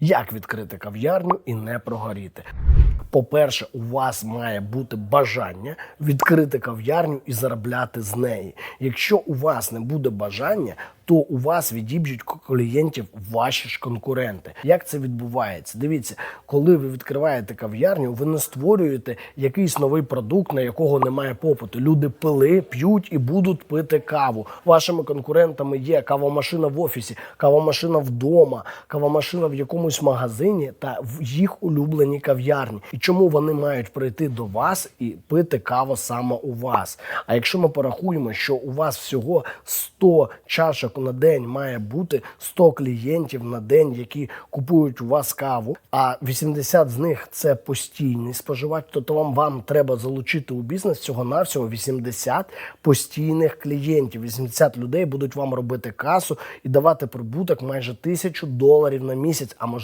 Як відкрити кав'ярню і не прогоріти? По-перше, у вас має бути бажання відкрити кав'ярню і заробляти з неї. Якщо у вас не буде бажання, то у вас відіб'ють клієнтів ваші ж конкуренти. Як це відбувається? Дивіться, коли ви відкриваєте кав'ярню, ви не створюєте якийсь новий продукт, на якого немає попиту. Люди пили, п'ють і будуть пити каву. Вашими конкурентами є кавомашина в офісі, кавомашина вдома, кавомашина в якомусь магазині та в їх улюбленій кав'ярні. І чому вони мають прийти до вас і пити каву саме у вас? А якщо ми порахуємо, що у вас всього 100 чашок на день має бути 100 клієнтів на день, які купують у вас каву, а 80 з них це постійний споживач, то, то вам, вам треба залучити у бізнес цього навсього 80 постійних клієнтів. 80 людей будуть вам робити касу і давати прибуток майже тисячу доларів на місяць, а